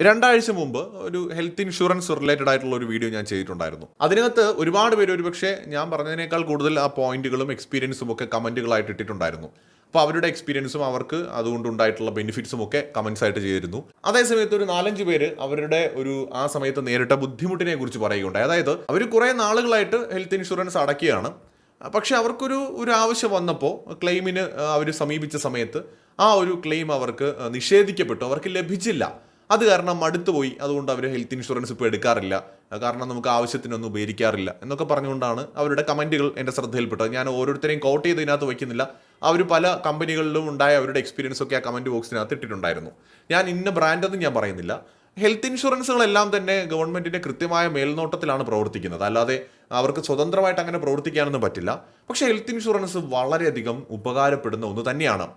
രണ്ടാഴ്ച മുമ്പ് ഒരു ഹെൽത്ത് ഇൻഷുറൻസ് റിലേറ്റഡ് ആയിട്ടുള്ള ഒരു വീഡിയോ ഞാൻ ചെയ്തിട്ടുണ്ടായിരുന്നു. അതിനകത്ത് ഒരുപാട് പേര് ഒരുപക്ഷെ ഞാൻ പറഞ്ഞതിനേക്കാൾ കൂടുതൽ ആ പോയിന്റുകളും എക്സ്പീരിയൻസും ഒക്കെ കമന്റുകളായിട്ട് ഇട്ടിട്ടുണ്ടായിരുന്നു. അപ്പോൾ അവരുടെ എക്സ്പീരിയൻസും അവർക്ക് അതുകൊണ്ട് ഉണ്ടായിട്ടുള്ള ബെനിഫിറ്റ്സും ഒക്കെ കമന്റ്സ് ആയിട്ട് ചെയ്തിരുന്നു. അതേസമയത്ത് ഒരു നാലഞ്ച് പേര് അവരുടെ ഒരു ആ സമയത്ത് നേരിട്ട ബുദ്ധിമുട്ടിനെ കുറിച്ച് പറയുകയുണ്ടായി. അതായത് അവർ കുറേ നാളുകളായിട്ട് ഹെൽത്ത് ഇൻഷുറൻസ് അടക്കുകയാണ്. പക്ഷെ അവർക്കൊരു ഒരു ആവശ്യം വന്നപ്പോൾ ക്ലെയിമിന് അവർ സമീപിച്ച സമയത്ത് ആ ഒരു ക്ലെയിം അവർക്ക് നിഷേധിക്കപ്പെട്ടു. അവർക്ക് ലഭിച്ചില്ല. അത് കാരണം മടുത്തു പോയി. അതുകൊണ്ട് അവർ ഹെൽത്ത് ഇൻഷുറൻസ് ഇപ്പോൾ എടുക്കാറില്ല. കാരണം നമുക്ക് ആവശ്യത്തിനൊന്നും ഉപയോഗിക്കാറില്ല. എന്നൊക്കെ പറഞ്ഞുകൊണ്ടാണ് അവരുടെ കമന്റുകൾ എന്റെ ശ്രദ്ധയിൽപ്പെട്ടത്. ഞാൻ ഓരോരുത്തരെയും കോട്ട് ചെയ്ത് ഇതിനകത്ത് വയ്ക്കുന്നില്ല. അവർ പല കമ്പനികളിലും ഉണ്ടായ അവരുടെ എക്സ്പീരിയൻസ് ഒക്കെ ആ കമന്റ് ബോക്സിനകത്ത് ഇട്ടിട്ടുണ്ടായിരുന്നു. ഞാൻ ഇന്ന ബ്രാൻഡൊന്നും ഞാൻ പറയുന്നില്ല. ഹെൽത്ത് ഇൻഷുറൻസുകളെല്ലാം തന്നെ ഗവൺമെന്റിന്റെ കൃത്യമായ മേൽനോട്ടത്തിലാണ് പ്രവർത്തിക്കുന്നത്. അല്ലാതെ അവർക്ക് സ്വതന്ത്രമായിട്ട് അങ്ങനെ പ്രവർത്തിക്കാനൊന്നും പറ്റില്ല. പക്ഷേ ഹെൽത്ത് ഇൻഷുറൻസ് വളരെയധികം ഉപകാരപ്പെടുന്ന ഒന്ന് തന്നെയാണ്.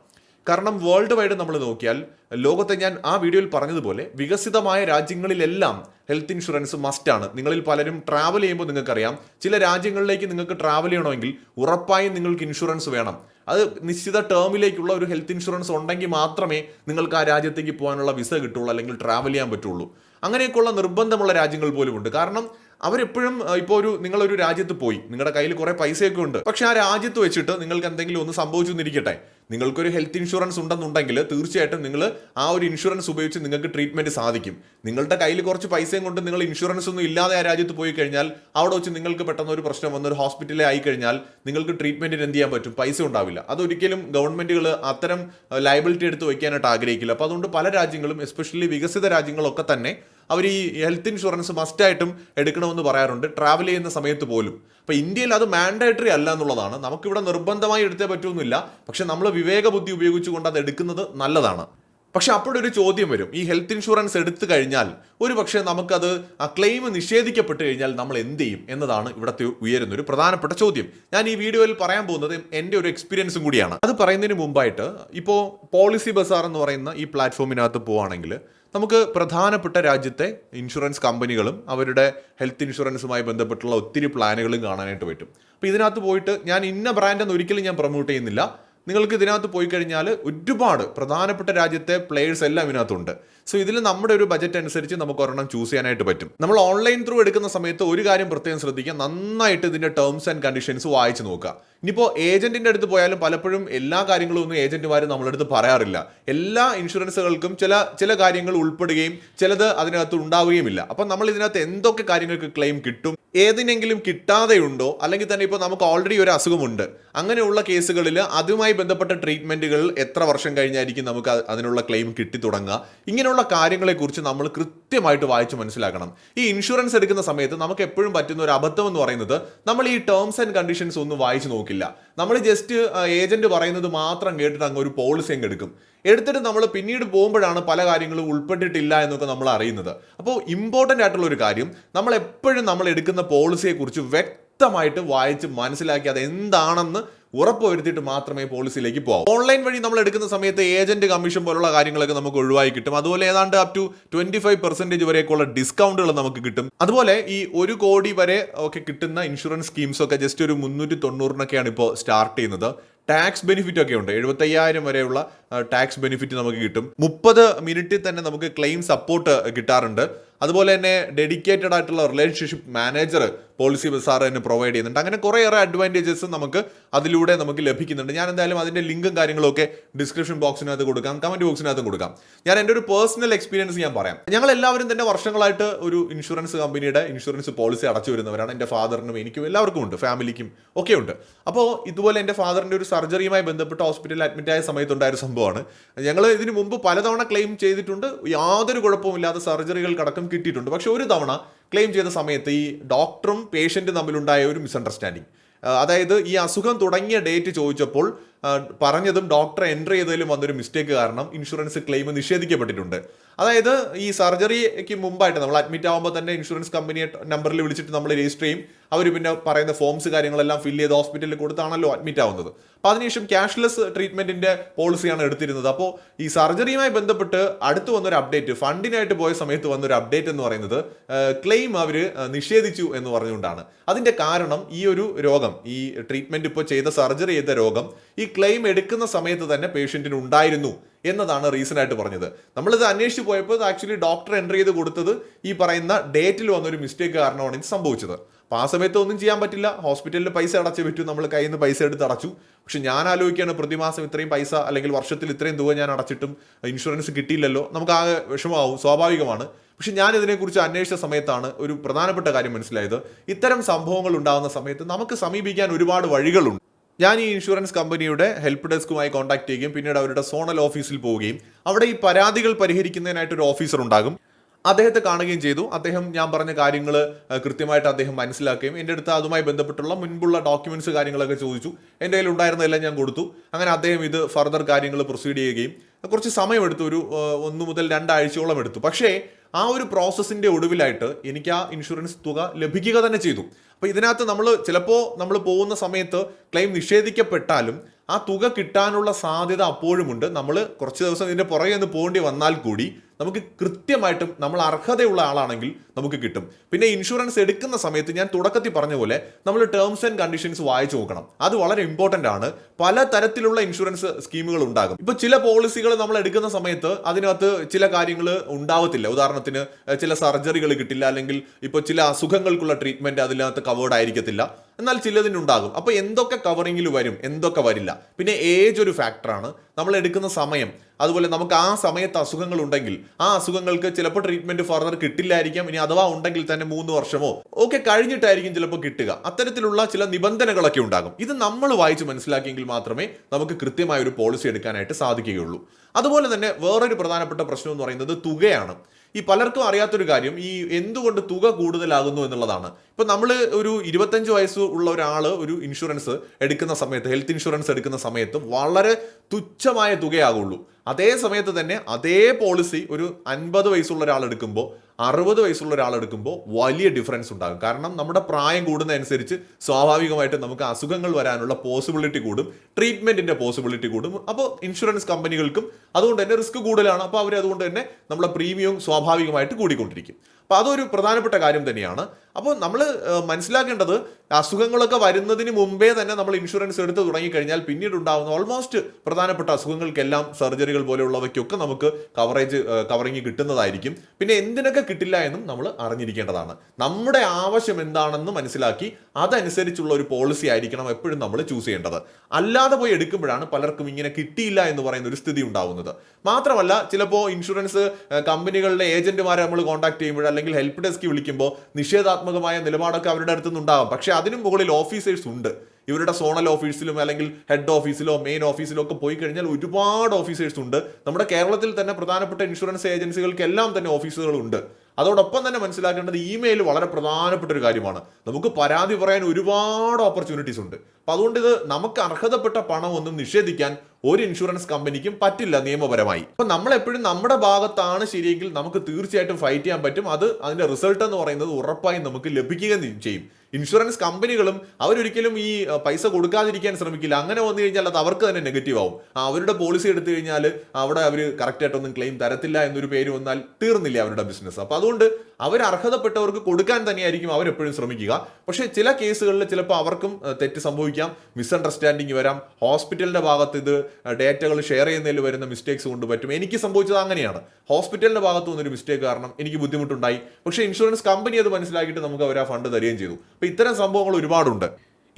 കാരണം വേൾഡ് വൈഡ് നമ്മൾ നോക്കിയാൽ ലോകത്തെ ഞാൻ ആ വീഡിയോയിൽ പറഞ്ഞതുപോലെ വികസിതമായ രാജ്യങ്ങളിലെല്ലാം ഹെൽത്ത് ഇൻഷുറൻസ് മസ്റ്റാണ് നിങ്ങളിൽ പലരും ട്രാവൽ ചെയ്യുമ്പോൾ നിങ്ങൾക്കറിയാം ചില രാജ്യങ്ങളിലേക്ക് നിങ്ങൾക്ക് ട്രാവൽ ചെയ്യണമെങ്കിൽ ഉറപ്പായും നിങ്ങൾക്ക് ഇൻഷുറൻസ് വേണം. അത് നിശ്ചിത ടേമിലേക്കുള്ള ഒരു ഹെൽത്ത് ഇൻഷുറൻസ് ഉണ്ടെങ്കിൽ മാത്രമേ നിങ്ങൾക്ക് ആ രാജ്യത്തേക്ക് പോകാനുള്ള വിസ കിട്ടുള്ളൂ അല്ലെങ്കിൽ ട്രാവൽ ചെയ്യാൻ പറ്റുള്ളൂ. അങ്ങനെയൊക്കെയുള്ള നിർബന്ധമുള്ള രാജ്യങ്ങൾ പോലും ഉണ്ട്. കാരണം അവരെപ്പോഴും ഇപ്പോൾ ഒരു നിങ്ങളൊരു രാജ്യത്ത് പോയി. നിങ്ങളുടെ കയ്യിൽ കുറേ പൈസയൊക്കെ ഉണ്ട്. പക്ഷെ ആ രാജ്യത്ത് വെച്ചിട്ട് നിങ്ങൾക്ക് എന്തെങ്കിലും ഒന്ന് സംഭവിച്ചു എന്നിരിക്കട്ടെ നിങ്ങൾക്കൊരു ഹെൽത്ത് ഇൻഷുറൻസ് ഉണ്ടെന്നുണ്ടെങ്കിൽ തീർച്ചയായിട്ടും നിങ്ങൾ ആ ഒരു ഇൻഷുറൻസ് ഉപയോഗിച്ച് നിങ്ങൾക്ക് ട്രീറ്റ്മെന്റ് സാധിക്കും. നിങ്ങളുടെ കയ്യിൽ കുറച്ച് പൈസയും കൊണ്ട് നിങ്ങൾ ഇൻഷുറൻസ് ഒന്നും ഇല്ലാതെ ആ രാജ്യത്ത് പോയി കഴിഞ്ഞാൽ അവിടെ വെച്ച് നിങ്ങൾക്ക് പെട്ടെന്ന് ഒരു പ്രശ്നം വന്ന് ഒരു ഹോസ്പിറ്റലിൽ ആയി കഴിഞ്ഞാൽ നിങ്ങൾക്ക് ട്രീറ്റ്മെന്റിന് എന്ത് ചെയ്യാൻ പറ്റും? പൈസ ഉണ്ടാവില്ല. അതൊരിക്കലും ഗവൺമെന്റുകൾ അത്തരം ലയബിലിറ്റി എടുത്ത് വയ്ക്കാനായിട്ട് ആഗ്രഹിക്കില്ല. അപ്പോൾ അതുകൊണ്ട് പല രാജ്യങ്ങളും എസ്പെഷ്യലി വികസിത രാജ്യങ്ങളൊക്കെ തന്നെ അവർ ഈ ഹെൽത്ത് ഇൻഷുറൻസ് മസ്റ്റായിട്ടും എടുക്കണമെന്ന് പറയാറുണ്ട്. ട്രാവൽ ചെയ്യുന്ന സമയത്ത് പോലും. അപ്പോൾ ഇന്ത്യയിൽ അത് മാൻഡേറ്ററി അല്ല എന്നുള്ളതാണ്. നമുക്കിവിടെ നിർബന്ധമായി എടുത്തേ പറ്റുമെന്നില്ല പക്ഷെ നമ്മൾ വിവേകബുദ്ധി ഉപയോഗിച്ചുകൊണ്ട് അത് എടുക്കുന്നത് നല്ലതാണ്. പക്ഷെ അപ്പോഴൊരു ചോദ്യം വരും. ഈ ഹെൽത്ത് ഇൻഷുറൻസ് എടുത്തു കഴിഞ്ഞാൽ ഒരു പക്ഷേ നമുക്കത് ആ ക്ലെയിം നിഷേധിക്കപ്പെട്ട് കഴിഞ്ഞാൽ നമ്മൾ എന്ത് ചെയ്യും എന്നതാണ് ഇവിടുത്തെ ഉയരുന്ന ഒരു പ്രധാനപ്പെട്ട ചോദ്യം. ഞാൻ ഈ വീഡിയോയിൽ പറയാൻ പോകുന്നത് എന്റെ ഒരു എക്സ്പീരിയൻസും കൂടിയാണ്. അത് പറയുന്നതിന് മുമ്പായിട്ട് ഇപ്പോൾ പോളിസി ബസാർ എന്ന് പറയുന്ന ഈ പ്ലാറ്റ്ഫോമിനകത്ത് പോവുകയാണെങ്കിൽ നമുക്ക് പ്രധാനപ്പെട്ട രാജ്യത്തെ ഇൻഷുറൻസ് കമ്പനികളും അവരുടെ ഹെൽത്ത് ഇൻഷുറൻസുമായി ബന്ധപ്പെട്ടുള്ള ഒത്തിരി പ്ലാനുകളും കാണാനായിട്ട് പറ്റും. അപ്പോൾ ഇതിനകത്ത് പോയിട്ട് ഞാൻ ഇന്ന ബ്രാൻഡ് ഒരിക്കലും ഞാൻ പ്രൊമോട്ട് ചെയ്യുന്നില്ല. നിങ്ങൾക്ക് ഇതിനകത്ത് പോയി കഴിഞ്ഞാൽ ഒരുപാട് പ്രധാനപ്പെട്ട രാജ്യത്തെ പ്ലേയേഴ്സ് എല്ലാം ഇതിനകത്തുണ്ട്. സോ ഇതിൽ നമ്മുടെ ഒരു ബജറ്റ് അനുസരിച്ച് നമുക്ക് ഒരെണ്ണം ചൂസ് ചെയ്യാനായിട്ട് പറ്റും. നമ്മൾ ഓൺലൈൻ ത്രൂ എടുക്കുന്ന സമയത്ത് ഒരു കാര്യം പ്രത്യേകം ശ്രദ്ധിക്കുക. നന്നായിട്ട് ഇതിന്റെ ടേംസ് ആൻഡ് കണ്ടീഷൻസ് വായിച്ച് നോക്കുക. ഇനിയിപ്പോൾ ഏജന്റിന്റെ അടുത്ത് പോയാലും പലപ്പോഴും എല്ലാ കാര്യങ്ങളും ഒന്നും ഏജന്റുമാർ നമ്മളടുത്ത് പറയാറില്ല. എല്ലാ ഇൻഷുറൻസുകൾക്കും ചില ചില കാര്യങ്ങൾ ഉൾപ്പെടുകയും ചിലത് അതിനകത്ത് ഉണ്ടാവുകയുമില്ല അപ്പം നമ്മൾ ഇതിനകത്ത് എന്തൊക്കെ കാര്യങ്ങൾക്ക് ക്ലെയിം കിട്ടും ഏതിനെങ്കിലും കിട്ടാതെയുണ്ടോ അല്ലെങ്കിൽ തന്നെ ഇപ്പോൾ നമുക്ക് ഓൾറെഡി ഒരു അസുഖമുണ്ട്. അങ്ങനെയുള്ള കേസുകളിൽ അതുമായി ബന്ധപ്പെട്ട ട്രീറ്റ്മെന്റുകൾ എത്ര വർഷം കഴിഞ്ഞായിരിക്കും നമുക്ക് അതിനുള്ള ക്ലെയിം കിട്ടി തുടങ്ങുക. ഇങ്ങനെയുള്ള കാര്യങ്ങളെക്കുറിച്ച് നമ്മൾ കൃത്യമായിട്ട് വായിച്ച് മനസ്സിലാക്കണം. ഈ ഇൻഷുറൻസ് എടുക്കുന്ന സമയത്ത് നമുക്ക് എപ്പോഴും പറ്റുന്ന ഒരു അബദ്ധം എന്ന് പറയുന്നത് നമ്മൾ ഈ ടേംസ് ആൻഡ് കണ്ടീഷൻസ് ഒന്നും വായിച്ച് നോക്കില്ല. നമ്മൾ ജസ്റ്റ് ഏജന്റ് പറയുന്നത് മാത്രം കേട്ടിട്ട് അങ്ങ് ഒരു പോളിസി അങ്ങ് എടുക്കും. എടുത്തിട്ട് നമ്മൾ പിന്നീട് പോകുമ്പോഴാണ് പല കാര്യങ്ങളും ഉൾപ്പെട്ടിട്ടില്ല എന്നൊക്കെ നമ്മൾ അറിയുന്നത്. അപ്പോൾ ഇമ്പോർട്ടന്റ് ആയിട്ടുള്ള ഒരു കാര്യം നമ്മൾ എപ്പോഴും നമ്മൾ എടുക്കുന്ന പോളിസിയെക്കുറിച്ച് വ്യക്തമായിട്ട് വായിച്ച് മനസ്സിലാക്കി അത് എന്താണെന്ന് ഉറപ്പുവരുത്തിയിട്ട് മാത്രമേ പോളിസിയിലേക്ക് പോകാവൂ. ഓൺലൈൻ വഴി നമ്മൾ എടുക്കുന്ന സമയത്ത് ഏജന്റ് കമ്മീഷൻ പോലുള്ള കാര്യങ്ങളൊക്കെ നമുക്ക് ഒഴിവായി കിട്ടും. അതുപോലെ ഏതാണ്ട് up to twenty five percentage വരെയൊക്കെയുള്ള ഡിസ്കൗണ്ടുകൾ നമുക്ക് കിട്ടും. അതുപോലെ ഈ ഒരു കോടി വരെ ഒക്കെ കിട്ടുന്ന ഇൻഷുറൻസ് സ്കീംസ് ഒക്കെ ജസ്റ്റ് ഒരു മുന്നൂറ്റി തൊണ്ണൂറിനൊക്കെയാണ് ഇപ്പോൾ സ്റ്റാർട്ട് ചെയ്യുന്നത്. ടാക്സ് ബെനിഫിറ്റ് ഒക്കെ ഉണ്ട്. എഴുപത്തയ്യായിരം വരെയുള്ള ടാക്സ് ബെനിഫിറ്റ് നമുക്ക് കിട്ടും. മുപ്പത് മിനിറ്റിൽ തന്നെ നമുക്ക് ക്ലെയിം സപ്പോർട്ട് കിട്ടാറുണ്ട്. അതുപോലെ തന്നെ ഡെഡിക്കേറ്റഡ് ആയിട്ടുള്ള റിലേഷൻഷിപ്പ് മാനേജർ പോളിസി ബസാർ തന്നെ പ്രൊവൈഡ് ചെയ്യുന്നുണ്ട്. അങ്ങനെ കുറേയേറെ അഡ്വാന്റേജസ് നമുക്ക് അതിലൂടെ നമുക്ക് ലഭിക്കുന്നുണ്ട്. ഞാൻ എന്തായാലും അതിന്റെ ലിങ്കും കാര്യങ്ങളൊക്കെ ഡിസ്ക്രിപ്ഷൻ ബോക്സിനകത്ത് കൊടുക്കാം. കമന്റ് ബോക്സിനകത്തും കൊടുക്കാം. ഞാൻ എന്റെ ഒരു പേഴ്സണൽ എക്സ്പീരിയൻസ് ഞാൻ പറയാം. ഞങ്ങൾ എല്ലാവരും തന്നെ വർഷങ്ങളായിട്ട് ഒരു ഇൻഷുറൻസ് കമ്പനിയുടെ ഇൻഷുറൻസ് പോളിസി അടച്ചു വരുന്നവരാണ്. എന്റെ ഫാദറിനും എനിക്കും എല്ലാവർക്കും ഉണ്ട്. ഫാമിലിക്കും ഒക്കെ ഉണ്ട്. അപ്പോൾ ഇതുപോലെ എന്റെ ഫാദറിന്റെ ഒരു സർജറിയുമായി ബന്ധപ്പെട്ട് ഹോസ്പിറ്റലിൽ അഡ്മിറ്റ് ആയ സമയത്തുണ്ടായ ഒരു സംഭവമാണ്. ഞങ്ങൾ ഇതിനു മുമ്പ് പലതവണ ക്ലെയിം ചെയ്തിട്ടുണ്ട്. യാതൊരു കുഴപ്പമില്ലാത്ത സർജറികൾക്കടക്കം കിട്ടിയിട്ടുണ്ട്. പക്ഷെ ഒരു തവണ ക്ലെയിം ചെയ്ത സമയത്ത് ഈ ഡോക്ടറും പേഷ്യന്റും തമ്മിലുണ്ടായ ഒരു മിസ്അണ്ടർസ്റ്റാൻഡിങ് അതായത് ഈ അസുഖം തുടങ്ങിയ ഡേറ്റ് ചോദിച്ചപ്പോൾ പറഞ്ഞതും ഡോക്ടർ എൻട്രി ചെയ്തതിലും വന്നൊരു മിസ്റ്റേക്ക് കാരണം ഇൻഷുറൻസ് ക്ലെയിം നിഷേധിക്കപ്പെട്ടിട്ടുണ്ട്. അതായത് ഈ സർജറിക്ക് മുമ്പായിട്ട് നമ്മൾ അഡ്മിറ്റ് ആകുമ്പോൾ തന്നെ ഇൻഷുറൻസ് കമ്പനിയെ നമ്പറിൽ വിളിച്ചിട്ട് നമ്മൾ രജിസ്റ്റർ ചെയ്യും. അവർ പിന്നെ പറയുന്ന ഫോംസ് കാര്യങ്ങളെല്ലാം ഫില്ല് ചെയ്ത് ഹോസ്പിറ്റലിൽ കൊടുത്താണല്ലോ അഡ്മിറ്റ് ആവുന്നത്. അപ്പോൾ അതിനുശേഷം ക്യാഷ്ലെസ് ട്രീറ്റ്മെന്റിന്റെ പോളിസിയാണ് എടുത്തിരുന്നത്. അപ്പോൾ ഈ സർജറിയുമായി ബന്ധപ്പെട്ട് അടുത്ത് വന്നൊരു അപ്ഡേറ്റ് ഫണ്ടിനായിട്ട് പോയ സമയത്ത് വന്നൊരു അപ്ഡേറ്റ് എന്ന് പറയുന്നത് ക്ലെയിം അവർ നിഷേധിച്ചു എന്ന് പറഞ്ഞുകൊണ്ടാണ്. അതിന്റെ കാരണം ഈ ഒരു രോഗം ഈ ട്രീറ്റ്മെന്റ് ഇപ്പോൾ ചെയ്ത സർജറി ചെയ്ത രോഗം ഈ ക്ലെയിം എടുക്കുന്ന സമയത്ത് തന്നെ പേഷ്യന്റിന് ഉണ്ടായിരുന്നു എന്നതാണ് റീസൺ ആയിട്ട് പറഞ്ഞത്. നമ്മളിത് അന്വേഷിച്ച് പോയപ്പോൾ ആക്ച്വലി ഡോക്ടർ എന്റർ ചെയ്ത് കൊടുത്തത് ഈ പറയുന്ന ഡേറ്റിൽ വന്നൊരു മിസ്റ്റേക്ക് കാരണമാണ് ഇത് സംഭവിച്ചത്. അപ്പോൾ ആ സമയത്ത് ഒന്നും ചെയ്യാൻ പറ്റില്ല. ഹോസ്പിറ്റലിൽ പൈസ അടച്ചേ പറ്റൂ. നമ്മൾ കയ്യിൽ നിന്ന് പൈസ എടുത്ത് അടച്ചു. പക്ഷെ ഞാൻ ആലോചിക്കുകയാണ് പ്രതിമാസം ഇത്രയും പൈസ അല്ലെങ്കിൽ വർഷത്തിൽ ഇത്രയും തുക ഞാൻ അടച്ചിട്ടും ഇൻഷുറൻസ് കിട്ടിയില്ലല്ലോ. നമുക്ക് ആകെ വിഷമമാവും. സ്വാഭാവികമാണ്. പക്ഷെ ഞാൻ ഇതിനെക്കുറിച്ച് അന്വേഷിച്ച സമയത്താണ് ഒരു പ്രധാനപ്പെട്ട കാര്യം മനസ്സിലായത്. ഇത്തരം സംഭവങ്ങൾ ഉണ്ടാകുന്ന സമയത്ത് നമുക്ക് സമീപിക്കാൻ ഒരുപാട് വഴികളുണ്ട്. ഞാൻ ഈ ഇൻഷുറൻസ് കമ്പനിയുടെ ഹെൽപ്പ് ഡെസ്കുമായി കോൺടാക്ട് ചെയ്യുകയും പിന്നീട് അവരുടെ സോണൽ ഓഫീസിൽ പോവുകയും അവിടെ ഈ പരാതികൾ പരിഹരിക്കുന്നതിനായിട്ട് ഒരു ഓഫീസർ ഉണ്ടാകും. അദ്ദേഹത്തെ കാണുകയും ചെയ്തു. അദ്ദേഹം ഞാൻ പറഞ്ഞ കാര്യങ്ങൾ കൃത്യമായിട്ട് അദ്ദേഹം മനസ്സിലാക്കുകയും എന്റെ അടുത്ത് അതുമായി ബന്ധപ്പെട്ടുള്ള മുൻപുള്ള ഡോക്യുമെന്റ്സ് കാര്യങ്ങളൊക്കെ ചോദിച്ചു. എന്റെ കയ്യിൽ ഉണ്ടായിരുന്നതെല്ലാം ഞാൻ കൊടുത്തു. അങ്ങനെ അദ്ദേഹം ഇത് ഫർദർ കാര്യങ്ങൾ പ്രൊസീഡ് ചെയ്യുകയും കുറച്ച് സമയമെടുത്തു. ഒരു ഒന്ന് മുതൽ രണ്ടാഴ്ചയോളം എടുത്തു. പക്ഷേ ആ ഒരു പ്രോസസ്സിന്റെ ഒടുവിലായിട്ട് എനിക്ക് ആ ഇൻഷുറൻസ് തുക ലഭിക്കുക തന്നെ ചെയ്തു. അപ്പോൾ ഇതിനകത്ത് നമ്മൾ ചിലപ്പോൾ നമ്മൾ പോകുന്ന സമയത്ത് ക്ലെയിം നിഷേധിക്കപ്പെട്ടാലും ആ തുക കിട്ടാനുള്ള സാധ്യത അപ്പോഴുമുണ്ട്. നമ്മൾ കുറച്ച് ദിവസം ഇതിന്റെ പുറകെ നിന്ന് പോകേണ്ടി വന്നാൽ കൂടി നമുക്ക് കൃത്യമായിട്ടും നമ്മൾ അർഹതയുള്ള ആളാണെങ്കിൽ നമുക്ക് കിട്ടും. പിന്നെ ഇൻഷുറൻസ് എടുക്കുന്ന സമയത്ത് ഞാൻ തുടക്കത്തിൽ പറഞ്ഞ പോലെ നമ്മൾ ടേംസ് ആൻഡ് കണ്ടീഷൻസ് വായിച്ചു നോക്കണം. അത് വളരെ ഇമ്പോർട്ടന്റ് ആണ്. പല തരത്തിലുള്ള ഇൻഷുറൻസ് സ്കീമുകൾ ഉണ്ടാകും. ഇപ്പോൾ ചില പോളിസികൾ നമ്മൾ എടുക്കുന്ന സമയത്ത് അതിനകത്ത് ചില കാര്യങ്ങൾ ഉണ്ടാവത്തില്ല. ഉദാഹരണത്തിന് ചില സർജറികൾ കിട്ടില്ല. അല്ലെങ്കിൽ ഇപ്പോൾ ചില അസുഖങ്ങൾക്കുള്ള ട്രീറ്റ്മെന്റ് അതിനകത്ത് കവേർഡ് ആയിരിക്കത്തില്ല. എന്നാൽ ചിലതിനുണ്ടാകും. അപ്പോൾ എന്തൊക്കെ കവറിങ്ങിൽ വരും എന്തൊക്കെ വരില്ല. പിന്നെ ഏജ് ഒരു ഫാക്ടറാണ് നമ്മൾ എടുക്കുന്ന സമയം അതുപോലെ നമുക്ക് ആ സമയത്ത് അസുഖങ്ങൾ ഉണ്ടെങ്കിൽ ആ അസുഖങ്ങൾക്ക് ചിലപ്പോൾ ട്രീറ്റ്മെന്റ് ഫർദർ കിട്ടില്ലായിരിക്കാം. ഇനി അഥവാ ഉണ്ടെങ്കിൽ തന്നെ മൂന്ന് വർഷമോ ഒക്കെ കഴിഞ്ഞിട്ടായിരിക്കും ചിലപ്പോൾ കിട്ടുക. അത്തരത്തിലുള്ള ചില നിബന്ധനകളൊക്കെ ഉണ്ടാകും. ഇത് നമ്മൾ വായിച്ച് മനസ്സിലാക്കിയെങ്കിൽ മാത്രമേ നമുക്ക് കൃത്യമായ ഒരു പോളിസി എടുക്കാനായിട്ട് സാധിക്കുകയുള്ളൂ. അതുപോലെ തന്നെ വേറൊരു പ്രധാനപ്പെട്ട പ്രശ്നം എന്ന് പറയുന്നത് തുകയാണ്. ഈ പലർക്കും അറിയാത്തൊരു കാര്യം ഈ എന്തുകൊണ്ട് തുക കൂടുതലാകുന്നു എന്നുള്ളതാണ്. ഇപ്പൊ നമ്മൾ ഒരു ഇരുപത്തഞ്ച് വയസ്സ് ഉള്ള ഒരാൾ ഒരു ഇൻഷുറൻസ് എടുക്കുന്ന സമയത്ത് ഹെൽത്ത് ഇൻഷുറൻസ് എടുക്കുന്ന സമയത്ത് വളരെ തുച്ഛമായ തുകയാകുള്ളൂ. അതേ സമയത്ത് തന്നെ അതേ പോളിസി ഒരു അൻപത് വയസ്സുള്ള ഒരാൾ എടുക്കുമ്പോൾ അറുപത് വയസ്സുള്ള ഒരാൾ എടുക്കുമ്പോൾ വലിയ ഡിഫറൻസ് ഉണ്ടാകും. കാരണം നമ്മുടെ പ്രായം കൂടുന്നതനുസരിച്ച് സ്വാഭാവികമായിട്ട് നമുക്ക് അസുഖങ്ങൾ വരാനുള്ള പോസിബിലിറ്റി കൂടും. ട്രീറ്റ്മെന്റിന്റെ പോസിബിലിറ്റി കൂടും. അപ്പോൾ ഇൻഷുറൻസ് കമ്പനികൾക്കും അതുകൊണ്ട് തന്നെ റിസ്ക് കൂടുതലാണ്. അപ്പോൾ അവർ അതുകൊണ്ട് തന്നെ നമ്മുടെ പ്രീമിയം സ്വാഭാവികമായിട്ട് കൂടിക്കൊണ്ടിരിക്കും. അപ്പോൾ അതൊരു പ്രധാനപ്പെട്ട കാര്യം തന്നെയാണ്. അപ്പോൾ നമ്മൾ മനസ്സിലാക്കേണ്ടത് അസുഖങ്ങളൊക്കെ വരുന്നതിന് മുമ്പേ തന്നെ നമ്മൾ ഇൻഷുറൻസ് എടുത്ത് തുടങ്ങിക്കഴിഞ്ഞാൽ പിന്നീട് ഉണ്ടാകുന്ന ഓൾമോസ്റ്റ് പ്രധാനപ്പെട്ട അസുഖങ്ങൾക്കെല്ലാം സർജറികൾ പോലെയുള്ളവയ്ക്കൊക്കെ നമുക്ക് കവറേജ് കവറിങ് കിട്ടുന്നതായിരിക്കും. പിന്നെ എന്തിനൊക്കെ കിട്ടില്ല എന്നും നമ്മൾ അറിഞ്ഞിരിക്കേണ്ടതാണ്. നമ്മുടെ ആവശ്യം എന്താണെന്ന് മനസ്സിലാക്കി അതനുസരിച്ചുള്ള ഒരു പോളിസി ആയിരിക്കണം എപ്പോഴും നമ്മൾ ചൂസ് ചെയ്യേണ്ടത്. അല്ലാതെ പോയി എടുക്കുമ്പോഴാണ് പലർക്കും ഇങ്ങനെ കിട്ടിയില്ല എന്ന് പറയുന്ന ഒരു സ്ഥിതി ഉണ്ടാവുന്നത്. മാത്രമല്ല ചിലപ്പോൾ ഇൻഷുറൻസ് കമ്പനികളുടെ ഏജന്റുമാരെ നമ്മൾ കോൺടാക്ട് ചെയ്യുമ്പോൾ അല്ലെങ്കിൽ ഹെൽപ്പ് ഡെസ്ക് വിളിക്കുമ്പോൾ നിഷേധാത്മകമായ നിലപാടൊക്കെ അവരുടെ അടുത്തുനിന്ന് നിന്നുണ്ടാകും പക്ഷേ അതിനും മുകളിൽ ഓഫീസേഴ്സ് ഉണ്ട്. ഇവരുടെ സോണൽ ഓഫീസിലും അല്ലെങ്കിൽ ഹെഡ് ഓഫീസിലോ മെയിൻ ഓഫീസിലോ ഒക്കെ പോയി കഴിഞ്ഞാൽ ഒരുപാട് ഓഫീസേഴ്സ് ഉണ്ട്. നമ്മുടെ കേരളത്തിൽ തന്നെ പ്രധാനപ്പെട്ട ഇൻഷുറൻസ് ഏജൻസികൾക്കെല്ലാം തന്നെ ഓഫീസുകളുണ്ട് അതോടൊപ്പം തന്നെ മനസ്സിലാക്കേണ്ടത് ഇമെയിൽ വളരെ പ്രധാനപ്പെട്ട ഒരു കാര്യമാണ്. നമുക്ക് പരാതി പറയാൻ ഒരുപാട് ഓപ്പർച്യൂണിറ്റീസ് ഉണ്ട്. അപ്പൊ അതുകൊണ്ട് ഇത് നമുക്ക് അർഹതപ്പെട്ട പണം ഒന്നും നിഷേധിക്കാൻ ഒരു ഇൻഷുറൻസ് കമ്പനിക്കും പറ്റില്ല നിയമപരമായി. അപ്പൊ നമ്മൾ എപ്പോഴും നമ്മുടെ ഭാഗത്താണ് ശരിയെങ്കിൽ നമുക്ക് തീർച്ചയായിട്ടും ഫൈറ്റ് ചെയ്യാൻ പറ്റും. അത് അതിന്റെ റിസൾട്ട് എന്ന് പറയുന്നത് ഉറപ്പായും നമുക്ക് ലഭിക്കുകയും ചെയ്യും. ഇൻഷുറൻസ് കമ്പനികളും അവരൊരിക്കലും ഈ പൈസ കൊടുക്കാതിരിക്കാൻ ശ്രമിക്കില്ല. അങ്ങനെ വന്നു കഴിഞ്ഞാൽ അത് അവർക്ക് തന്നെ നെഗറ്റീവ് ആവും. അവരുടെ പോളിസി എടുത്തു കഴിഞ്ഞാൽ അവിടെ അവർ കറക്റ്റായിട്ടൊന്നും ക്ലെയിം തരത്തില്ല എന്നൊരു പേര് വന്നാൽ തീർന്നില്ല അവരുടെ ബിസിനസ് അപ്പോൾ അതുകൊണ്ട് അവർ അർഹതപ്പെട്ടവർക്ക് കൊടുക്കാൻ തന്നെയായിരിക്കും അവരെപ്പോഴും ശ്രമിക്കുക. പക്ഷേ ചില കേസുകളിൽ ചിലപ്പോൾ അവർക്കും തെറ്റ് സംഭവിക്കാം. മിസ്അണ്ടർസ്റ്റാൻഡിങ് വരാം. ഹോസ്പിറ്റലിന്റെ ഭാഗത്ത് ഇത് ഡേറ്റകൾ ഷെയർ ചെയ്യുന്നതിൽ വരുന്ന മിസ്റ്റേക്സ് കൊണ്ട് പറ്റും. എനിക്ക് സംഭവിച്ചത് അങ്ങനെയാണ്. ഹോസ്പിറ്റലിന്റെ ഭാഗത്ത് നിന്നൊരു മിസ്റ്റേക്ക് കാരണം എനിക്ക് ബുദ്ധിമുട്ടുണ്ടായി. പക്ഷേ ഇൻഷുറൻസ് കമ്പനി അത് മനസ്സിലാക്കിയിട്ട് നമുക്ക് അവർ ആ ഫണ്ട് തരികയും ചെയ്തു. അപ്പൊ ഇത്തരം സംഭവങ്ങൾ ഒരുപാടുണ്ട്.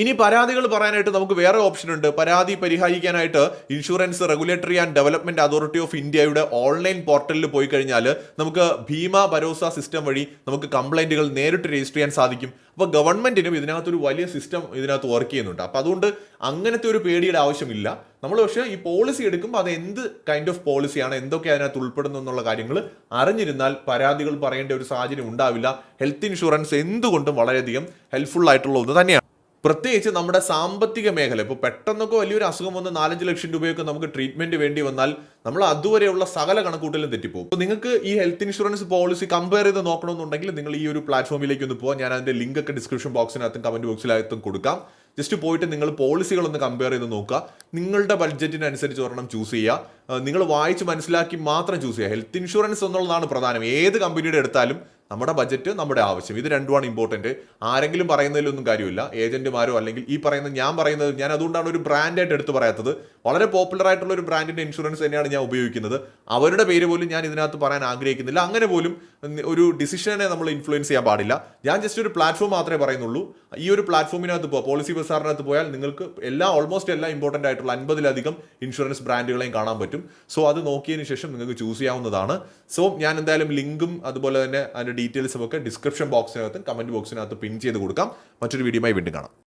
ഇനി പരാതികൾ പറയാനായിട്ട് നമുക്ക് വേറെ ഓപ്ഷൻ ഉണ്ട്. പരാതി പരിഹരിക്കാനായിട്ട് insurance regulatory and development authority of ഇന്ത്യയുടെ ഓൺലൈൻ പോർട്ടലിൽ പോയി കഴിഞ്ഞാൽ നമുക്ക് ഭീമ ഭരോസ സിസ്റ്റം വഴി നമുക്ക് കംപ്ലൈന്റുകൾ നേരിട്ട് രജിസ്റ്റർ ചെയ്യാൻ സാധിക്കും. അപ്പോൾ ഗവൺമെന്റിനും ഇതിനകത്തൊരു വലിയ സിസ്റ്റം ഇതിനകത്ത് വർക്ക് ചെയ്യുന്നുണ്ട്. അപ്പോൾ അതുകൊണ്ട് അങ്ങനത്തെ ഒരു പേടിയുടെ ആവശ്യമില്ല. നമ്മൾ പക്ഷേ ഈ പോളിസി എടുക്കുമ്പോൾ അത് എന്ത് കൈൻഡ് ഓഫ് പോളിസിയാണ് എന്തൊക്കെ അതിനകത്ത് ഉൾപ്പെടുന്നു എന്നുള്ള കാര്യങ്ങൾ അറിഞ്ഞിരുന്നാൽ പരാതികൾ പറയേണ്ട ഒരു സാഹചര്യം ഉണ്ടാവില്ല. ഹെൽത്ത് ഇൻഷുറൻസ് എന്തുകൊണ്ടും വളരെയധികം ഹെൽപ്ഫുൾ ആയിട്ടുള്ള ഒന്ന് തന്നെയാണ്. പ്രത്യേകിച്ച് നമ്മുടെ സാമ്പത്തിക മേഖല ഇപ്പോൾ പെട്ടെന്നൊക്കെ വലിയൊരു അസുഖം വന്ന് നാലഞ്ച് ലക്ഷം രൂപയൊക്കെ നമുക്ക് ട്രീറ്റ്മെന്റ് വേണ്ടി വന്നാൽ നമ്മൾ അതുവരെയുള്ള സകല കണക്കൂട്ടലും തെറ്റിപ്പോകും അപ്പോൾ നിങ്ങൾക്ക് ഈ ഹെൽത്ത് ഇൻഷുറൻസ് പോളിസി കമ്പയർ ചെയ്ത് നോക്കണമെന്നുണ്ടെങ്കിൽ നിങ്ങൾ ഈ ഒരു പ്ലാറ്റ്ഫോമിലേക്ക് ഒന്ന് പോകാം ഞാൻ അതിന്റെ ലിങ്കൊക്കെ ഡിസ്ക്രിപ്ഷൻ ബോക്സിനകത്തും കമന്റ് ബോക്സിനകത്തും കൊടുക്കാം. ജസ്റ്റ് പോയിട്ട് നിങ്ങൾ പോളിസികളൊന്ന് കമ്പയർ ചെയ്ത് നോക്കുക. നിങ്ങളുടെ ബഡ്ജറ്റിനനുസരിച്ച് ഒരെണ്ണം ചൂസ് ചെയ്യുക. നിങ്ങൾ വായിച്ച് മനസ്സിലാക്കി മാത്രം ചൂസ് ചെയ്യുക. ഹെൽത്ത് ഇൻഷുറൻസ് എന്നുള്ളതാണ് പ്രധാനം. ഏത് കമ്പനിയുടെ എടുത്താലും നമ്മുടെ ബജറ്റ് നമ്മുടെ ആവശ്യം. ഇത് രണ്ടുമാണ് ഇമ്പോർട്ടന്റ് ആരെങ്കിലും പറയുന്നതിലൊന്നും കാര്യമില്ല. ഏജന്റുമാരോ അല്ലെങ്കിൽ ഈ പറയുന്ന ഞാൻ പറയുന്നത് ഞാൻ അതുകൊണ്ടാണ് ഒരു ബ്രാൻഡായിട്ട് എടുത്ത് പറയാത്തത്. വളരെ പോപ്പുലർ ആയിട്ടുള്ള ഒരു ബ്രാൻഡിന്റെ ഇൻഷുറൻസ് തന്നെയാണ് ഞാൻ ഉപയോഗിക്കുന്നത്. അവരുടെ പേര് പോലും ഞാൻ ഇതിനകത്ത് പറയാൻ ആഗ്രഹിക്കുന്നില്ല. അങ്ങനെ പോലും ഒരു ഡിസിഷനെ നമ്മൾ ഇൻഫ്ലുവൻസ് ചെയ്യാൻ പാടില്ല. ഞാൻ ജസ്റ്റ് ഒരു പ്ലാറ്റ്ഫോം മാത്രമേ പറയുന്നുള്ളൂ. ഈ ഒരു പ്ലാറ്റ്ഫോമിനകത്ത് പോകാം പോളിസി ബസാറിനകത്ത് പോയാൽ നിങ്ങൾക്ക് എല്ലാ ഓൾമോസ്റ്റ് എല്ലാ ഇമ്പോർട്ടന്റ് ആയിട്ടുള്ള അൻപതിലധികം ഇൻഷുറൻസ് ബ്രാൻഡുകളെയും കാണാൻ പറ്റും. സോ അത് നോക്കിയതിന് ശേഷം നിങ്ങൾക്ക് ചൂസ് ചെയ്യാവുന്നതാണ്. സോ ഞാൻ എന്തായാലും ലിങ്കും അതുപോലെ തന്നെ അതിന്റെ ഡീറ്റെയിൽസും ഒക്കെ ഡിസ്ക്രിപ്ഷൻ ബോക്സിനകത്തും കമന്റ് ബോക്സിനകത്ത് പിൻ ചെയ്ത് കൊടുക്കാം. മറ്റൊരു വീഡിയോയുമായി വീണ്ടും കാണാം.